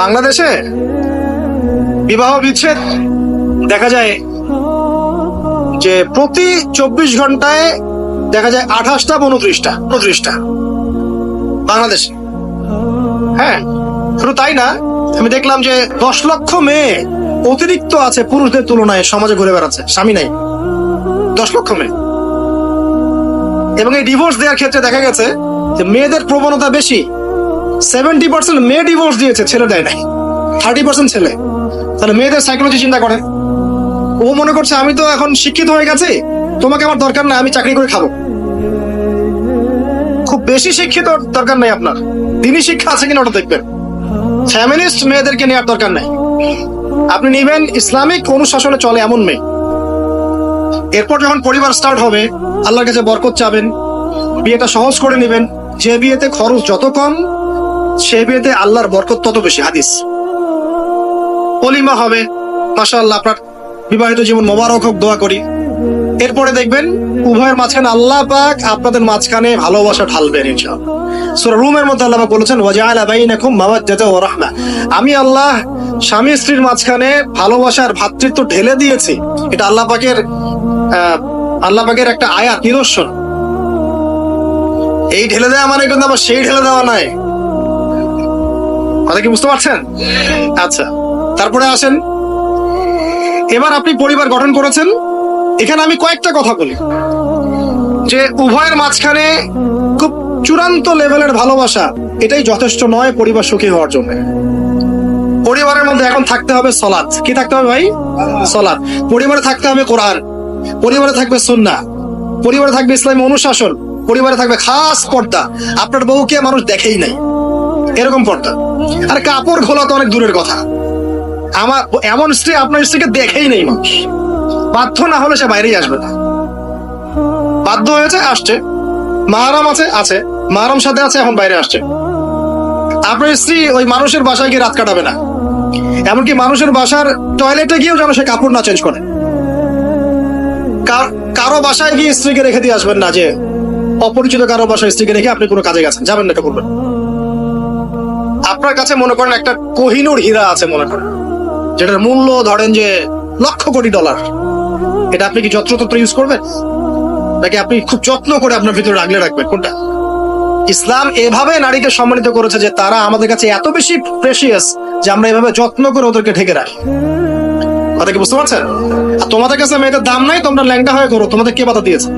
বাংলাদেশে বিবাহ বিচ্ছেদ দেখা যায় যে প্রতি চব্বিশ ঘন্টায় দেখা যায় আঠাশটা উনত্রিশটা উনত্রিশটা বাংলাদেশে। হ্যাঁ শুধু তাই না, আমি দেখলাম যে দশ লক্ষ মেয়ে অতিরিক্ত আছে পুরুষদের তুলনায়, সমাজে ঘুরে বেড়াচ্ছে, স্বামী নাই। দশ লক্ষ মেয়ে। এবং এই ডিভোর্স দেওয়ার ক্ষেত্রে দেখা গেছে যে মেয়েদের প্রবণতা বেশি সেভেন্টি পার্সেন্ট মেয়ে ডিভোর্স দিয়েছে, ছেলে দেয় নাই। থার্টি পার্সেন্ট ছেলে। তাহলে মেয়েদের সাইকোলজি চিন্তা করেন ও মনে করছে, আমি তো এখন শিক্ষিত হয়ে গেছি, তোমাকে আমার দরকার নাই, আমি চাকরি করে খাব। খুব বেশি শিক্ষিত দরকার নাই আপনার। দিনই শিক্ষা আছে কিনা ওটা দেখবেন। ফ্যামিলিস্ট মেয়েদেরকে নেওয়ার দরকার নাই। আপনি নিবেন, ইসলামিক অনুশাসনে চলে এমন মেয়ে। এরপর যখন পরিবার স্টার্ট হবে, আল্লাহর কাছে বরকত চাবেন, বিয়েটা সহজ করে নেবেন, যে বিয়েতে খরচ যত কম সে বিয়েতে আল্লাহর বরকত তত বেশি, হাদিস। অলিমা হবে। মাশাআল্লাহ, আপনার বিবাহিত জীবন মোবারক হোক, দোয়া করি। এরপরে দেখবেন, উভয়ের মাঝখানে আল্লাহ পাক আপনাদের মাঝখানে ভালোবাসা ঢালবেন, ইনশাআল্লাহ। রুমের মধ্যে আল্লাহ বলেছেন, ওয়াজআলা বাইনাকুম মাওয়াজ্জাতা ওয়া রাহমা। আমি আল্লাহ স্বামী স্ত্রীর মাঝখানে ভালোবাসার ভ্রাতৃত্ব ঢেলে দিয়েছি। এটা আল্লাহ পাকের আল্লাহ পাকের একটা আয়াত, নিদর্শন। এই ঢেলে দেওয়া মানে কিন্তু আবার সেই ঢেলে দেওয়া নাই কথা কি বুঝতে পারছেন? আচ্ছা তারপরে আসেন। এবার আপনি পরিবার গঠন করেছেন। এখানে আমি কয়েকটা কথা বলি। যে উভয়ের মাঝখানে খুব চূড়ান্ত লেভেলের ভালোবাসা, এটাই যথেষ্ট নয় পরিবার সুখী হওয়ার জন্য। পরিবারের মধ্যে এখন থাকতে হবে সলাৎ। কি থাকতে হবে ভাই? সলাৎ। পরিবারে থাকতে হবে কোরআন। পরিবারে থাকবে সুন্নাহ। পরিবারে থাকবে ইসলামী অনুশাসন। পরিবারে থাকবে খাস পর্দা। আপনার বউকে মানুষ দেখেই নাই। এরকম পর্দা। আর কাপড় খোলা তো অনেক দূরের কথা। আমার এমন স্ত্রী আপনার স্ত্রীকে দেখেই নেই মানুষ। বাধ্য না হলে সে বাইরেই আসবে না। বাধ্য হয়েছে, আসছে। মাহারাম আছে আছে। মাহারাম সাথে আছে, এখন বাইরে আসছে। আপনার স্ত্রী ওই মানুষের বাসায় গিয়ে রাত কাটাবে না। এমনকি মানুষের বাসার টয়লেটে গিয়েও যেন সে কাপড় না চেঞ্জ করে। কারও বাসায় গিয়ে স্ত্রীকে রেখে দিয়ে আসবেন না যে, অপরিচিত কারও বাসায় স্ত্রীকে রেখে আপনি কোনো কাজে গেছেন। যাবেন না, এটা করবেন। আপনার কাছে মনে করেন একটা কোহিনুর হীরা আছে মনে করেন, যেটার মূল্য ধরেন যে লক্ষ কোটি ডলার। এটা আপনি কি যত্রতত্র ইউজ করবেন? নাকি আপনি খুব যত্ন করে আপনার ভিতরে আগলে রাখবেন? কোনটা? ইসলাম এভাবে নারীকে সম্মানিত করেছে যে তারা আমাদের কাছে এত বেশি প্রেশিয়াস যে আমরা এভাবে যত্ন করে ওদেরকে ঢেকে রাখি। কথা কি বুঝতে পারছেন? আর তোমাদের কাছে মেয়েদের দাম নাই, তোমরা ল্যাংটা হয়ে করো। তোমাদের কে বাধা দিয়েছে?